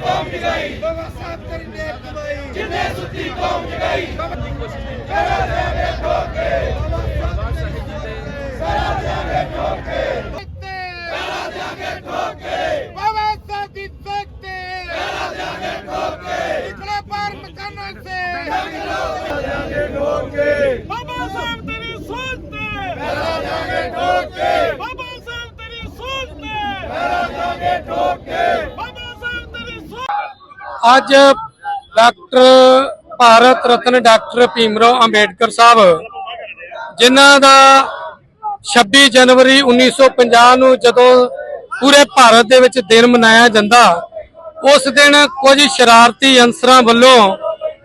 ਕੌਮ ਜਗਾਈ ਬਾਬਾ ਸਾਹਿਬ ਤੇਰੀ ਨੇਕ ਕਮਾਈ ਜਿੰਨੇ ਸੁੱਤੀ ਕੌਮ ਜਗਾਈ ਕਰਾ ਦੇਵੇ ਠੋਕੇ ਬਾਬਾ ਸਾਹਿਬ ਜੀ ਦੇ ਕਰਾ ਦੇਵੇ ਠੋਕੇ ਕਰਾ ਦੇਵੇ ਠੋਕੇ ਬਾਬਾ ਸਾਹਿਬ ਦੀ ਸਖਤੇ ਕਰਾ ਦੇਵੇ ਠੋਕੇ ਇਕੜੇ ਪਾਰ ਮਕਾਨਾਂ ਸੇ ਬਾਬਾ ਸਾਹਿਬ ਤੇਰੀ ਸੋਚ ਤੇ ਕਰਾ ਦੇਵੇ ਠੋਕੇ ਬਾਬਾ ਸਾਹਿਬ ਤੇਰੀ ਸੋਚ ਤੇ ਕਰਾ ਦੇਵੇ ਠੋਕੇ ਬਾਬਾ ਸਾਹਿਬ ਤੇਰੀ ਸੋਚ ਅੱਜ ਡਾਕਟਰ ਭਾਰਤ ਰਤਨ ਡਾਕਟਰ ਭੀਮਰਾਓ ਅੰਬੇਡਕਰ ਸਾਹਿਬ, ਜਿਨ੍ਹਾਂ ਦਾ 26 ਜਨਵਰੀ 1950 ਨੂੰ ਜਦੋਂ ਪੂਰੇ ਭਾਰਤ ਦੇ ਵਿੱਚ ਦਿਨ ਮਨਾਇਆ ਜਾਂਦਾ, ਉਸ ਦਿਨ ਕੁਝ ਸ਼ਰਾਰਤੀ ਅਨਸਰਾਂ ਵੱਲੋਂ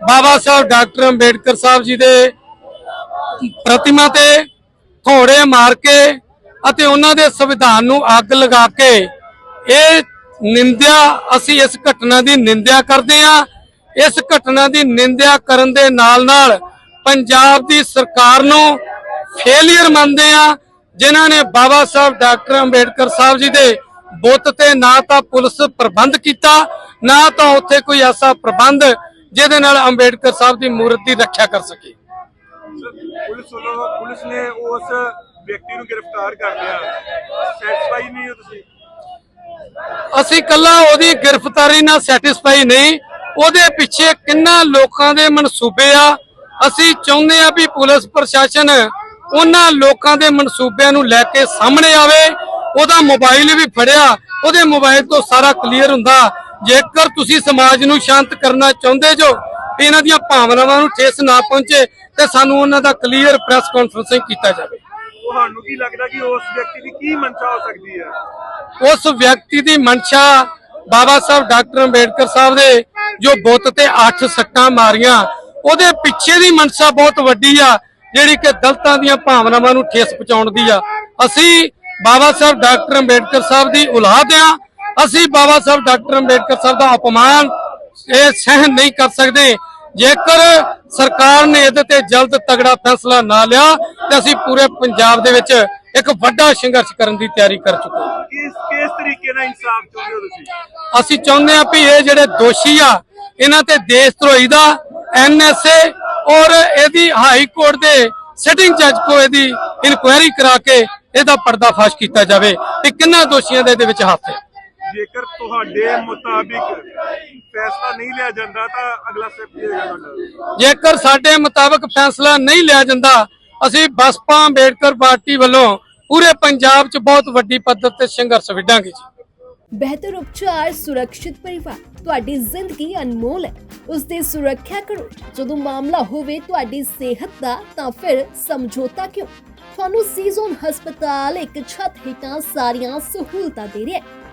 ਬਾਬਾ ਸਾਹਿਬ ਡਾਕਟਰ ਅੰਬੇਡਕਰ ਸਾਹਿਬ ਜੀ ਦੇ ਪ੍ਰਤਿਮਾ ਤੇ ਘੋੜੇ ਮਾਰ ਕੇ ਅਤੇ ਉਹਨਾਂ ਦੇ ਸੰਵਿਧਾਨ ਨੂੰ ਅੱਗ ਲਗਾ ਕੇ ਇਹ ਨਿੰਦਿਆ, ਅਸੀਂ ਇਸ ਘਟਨਾ ਦੀ ਨਿੰਦਿਆ ਕਰਦੇ ਹਾਂ। ਇਸ ਘਟਨਾ ਦੀ ਨਿੰਦਿਆ ਕਰਨ ਦੇ ਨਾਲ ਨਾਲ ਪੰਜਾਬ ਦੀ ਸਰਕਾਰ ਨੂੰ ਫੇਲਿਅਰ ਮੰਨਦੇ ਆ ਜਿਨ੍ਹਾਂ ਨੇ ਬਾਬਾ ਸਾਹਿਬ ਡਾਕਟਰ ਅੰਬੇਡਕਰ ਸਾਹਿਬ ਜੀ ਦੇ ਬੁੱਤ ਤੇ ਨਾ ਤਾਂ ਪੁਲਿਸ ਪ੍ਰਬੰਧ ਕੀਤਾ, ਨਾ ਤਾਂ ਉੱਥੇ ਕੋਈ ਐਸਾ ਪ੍ਰਬੰਧ ਜਿਹਦੇ ਨਾਲ ਅੰਬੇਡਕਰ ਸਾਹਿਬ ਦੀ ਮੂਰਤ ਦੀ ਰੱਖਿਆ ਕਰ ਸਕੇ। ਪੁਲਿਸ ਵੱਲੋਂ ਪੁਲਿਸ ਨੇ ਉਸ ਵਿਅਕਤੀ ਨੂੰ ਗ੍ਰਿਫਤਾਰ ਕਰ ਲਿਆ। ਸੈਟੀਸਫਾਈ ਨਹੀਂ ਹੋ ਤੁਸੀਂ? ਅਸੀਂ ਕੱਲਾ ਉਹਦੀ ਗ੍ਰਿਫਤਾਰੀ ਨਾਲ ਸੈਟੀਸਫਾਈ ਨਹੀਂ, ਉਹਦੇ ਪਿੱਛੇ ਕਿੰਨਾ ਲੋਕਾਂ ਦੇ ਮਨਸੂਬੇ ਆ। ਅਸੀਂ ਚਾਹੁੰਦੇ ਆ ਵੀ ਪੁਲਿਸ ਪ੍ਰਸ਼ਾਸਨ ਉਹਨਾਂ ਲੋਕਾਂ ਦੇ ਮਨਸੂਬਿਆਂ ਨੂੰ ਲੈ ਕੇ ਸਾਹਮਣੇ ਆਵੇ। ਉਹਦਾ ਮੋਬਾਈਲ ਵੀ ਫੜਿਆ, ਉਹਦੇ ਮੋਬਾਈਲ ਤੋਂ ਸਾਰਾ ਕਲੀਅਰ ਹੁੰਦਾ। ਜੇਕਰ ਤੁਸੀਂ ਸਮਾਜ ਨੂੰ ਸ਼ਾਂਤ ਕਰਨਾ ਚਾਹੁੰਦੇ ਜੋ ਇਹਨਾਂ ਦੀਆਂ ਭਾਵਨਾਵਾਂ ਨੂੰ ਠੇਸ ਨਾ ਪਹੁੰਚੇ, ਤੇ ਸਾਨੂੰ ਉਹਨਾਂ ਦਾ ਕਲੀਅਰ ਪ੍ਰੈਸ ਕਾਨਫਰੰਸਿੰਗ ਕੀਤਾ ਜਾਵੇ। ਤੁਹਾਨੂੰ ਕੀ ਲੱਗਦਾ ਕਿ ਉਸ ਵਿਅਕਤੀ ਦੀ ਕੀ ਮਨਸ਼ਾ ਹੋ ਸਕਦੀ ਹੈ? ਉਸ ਵਿਅਕਤੀ ਦੀ ਮਨਸ਼ਾ ਬਾਬਾ ਸਾਹਿਬ ਡਾਕਟਰ ਅੰਬੇਡਕਰ ਸਾਹਿਬ ਦੇ ਜੋ ਬੁੱਤ ਤੇ 8 ਸੱਟਾਂ ਮਾਰੀਆਂ, ਉਹਦੇ ਪਿੱਛੇ ਦੀ ਮਨਸ਼ਾ ਬਹੁਤ ਵੱਡੀ ਆ, ਜਿਹੜੀ ਕਿ ਦਲਤਾਂ ਦੀਆਂ ਭਾਵਨਾਵਾਂ ਨੂੰ ਠੇਸ ਪਹੁੰਚਾਉਣ ਦੀ ਆ। ਅਸੀਂ ਬਾਬਾ ਸਾਹਿਬ ਡਾਕਟਰ ਅੰਬੇਡਕਰ ਸਾਹਿਬ ਦੀ ਔਲਾਦ ਆ, ਅਸੀਂ ਬਾਬਾ ਸਾਹਿਬ ਡਾਕਟਰ ਅੰਬੇਡਕਰ ਸਾਹਿਬ ਦਾ ਅਪਮਾਨ ਇਹ ਸਹਿਨ ਨਹੀਂ ਕਰ ਸਕਦੇ। ਜੇਕਰ ਸਰਕਾਰ ਨੇ ਇਹਦੇ ਤੇ ਜਲਦ ਤਗੜਾ ਫੈਸਲਾ ਨਾ ਲਿਆ ਤੇ ਅਸੀਂ ਪੂਰੇ ਪੰਜਾਬ ਦੇ ਵਿੱਚ ਇੱਕ ਵੱਡਾ ਸੰਘਰਸ਼ ਕਰਨ ਦੀ ਤਿਆਰੀ ਕਰ ਚੁੱਕੇ ਹਾਂ। ਕਿਸ ਕਿਸ ਤਰੀਕੇ ਨਾਲ ਇਨਸਾਫ ਚਾਹੁੰਦੇ ਹੋ ਤੁਸੀਂ? ਅਸੀਂ ਚਾਹੁੰਦੇ ਹਾਂ ਵੀ ਇਹ ਜਿਹੜੇ ਦੋਸ਼ੀ ਆ ਇਹਨਾਂ ਤੇ ਦੇਸ਼ ਧਰੋਹੀ ਦਾ ਐਨਐਸਏ ਔਰ ਇਹਦੀ ਹਾਈ ਕੋਰਟ ਦੇ ਸਿਟਿੰਗ ਜੱਜ ਕੋ ਇਹਦੀ ਇਨਕੁਆਇਰੀ ਕਰਾ ਕੇ ਇਹਦਾ ਪਰਦਾਫਾਸ਼ ਕੀਤਾ ਜਾਵੇ। ਕਿ ਕਿੰਨਾ ਦੋਸ਼ੀਆਂ ਦਾ ਇਹਦੇ ਵਿੱਚ ਹੱਥ ਹੈ? ਜੇਕਰ ਤੁਹਾਡੇ ਮੁਤਾਬਿਕ ਫੈਸਲਾ ਨਹੀਂ ਲਿਆ ਜਾਂਦਾ ਤਾਂ ਅਗਲਾ ਸਟੈਪ ਕੀ ਹੋਏਗਾ ਤੁਹਾਡਾ? ਜੇਕਰ ਸਾਡੇ ਮੁਤਾਬਕ ਫੈਸਲਾ ਨਹੀਂ ਲਿਆ ਜਾਂਦਾ ਅਸੀਂ ਬਸਪਾ ਅੰਬੇਡਕਰ ਪਾਰਟੀ ਵੱਲੋਂ ਪੂਰੇ ਪੰਜਾਬ 'ਚ ਬਹੁਤ ਵੱਡੀ ਪੱਧਰ ਤੇ ਸੰਘਰਸ਼ ਵਿੱਢਾਂਗੇ ਜੀ। ਬਿਹਤਰ ਉਪਚਾਰ ਸੁਰੱਖਿਅਤ ਪਰਿਵਾਰ ਤੁਹਾਡੀ ਜ਼ਿੰਦਗੀ ਅਨਮੋਲ ਹੈ। ਉਸ ਦੀ ਸੁਰੱਖਿਆ ਕਰੋ। ਜਦੋਂ ਮਾਮਲਾ ਹੋਵੇ ਤੁਹਾਡੀ ਸਿਹਤ ਦਾ ਤਾਂ ਫਿਰ ਸਮਝੌਤਾ ਕਿਉਂ? ਤੁਹਾਨੂੰ ਸੀਜ਼ਨ ਹਸਪਤਾਲ ਇੱਕ ਛੱਤ ਹੇਠਾਂ ਸਾਰੀਆਂ ਸਹੂਲਤਾਂ ਦੇ ਰਿਹਾ ਹੈ।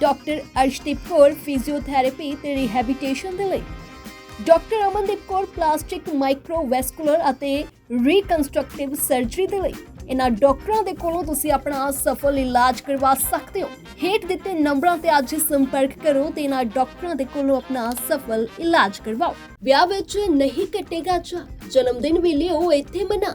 ਡਾਕਟਰ ਅਰਸ਼ਦੀਪ ਕੌਰ ਫਿਜ਼ੀਓਥੈਰੇਪੀ ਤੇ ਰਿਹੈਬਿਲਿਟੇਸ਼ਨ ਦੇ ਲਈ। Doctor Amandeep Kaur plastic microvascular ਅਤੇ ਰੀਕਨਸਟਰਕਟਿਵ ਸਰਜਰੀ ਦੇ ਲਈ। ਇਹਨਾਂ ਡਾਕਟਰਾਂ ਦੇ ਕੋਲੋਂ ਤੁਸੀਂ ਆਪਣਾ ਸਫਲ ਇਲਾਜ ਕਰਵਾ ਸਕਦੇ ਹੋ। ਹੇਠ ਦਿੱਤੇ ਨੰਬਰਾਂ ਤੇ ਅੱਜ ਸੰਪਰਕ ਕਰੋ ਤੇ ਇਹਨਾਂ ਡਾਕਟਰਾਂ ਦੇ ਕੋਲੋਂ ਆਪਣਾ ਸਫਲ ਇਲਾਜ ਕਰਵਾਓ। ਵਿਆਹ ਵਿੱਚ ਨਹੀਂ ਕੱਟੇਗਾ ਚਾ ਜਨਮ ਦਿਨ ਵੀ ਲਿਓ ਇੱਥੇ ਮਨਾ।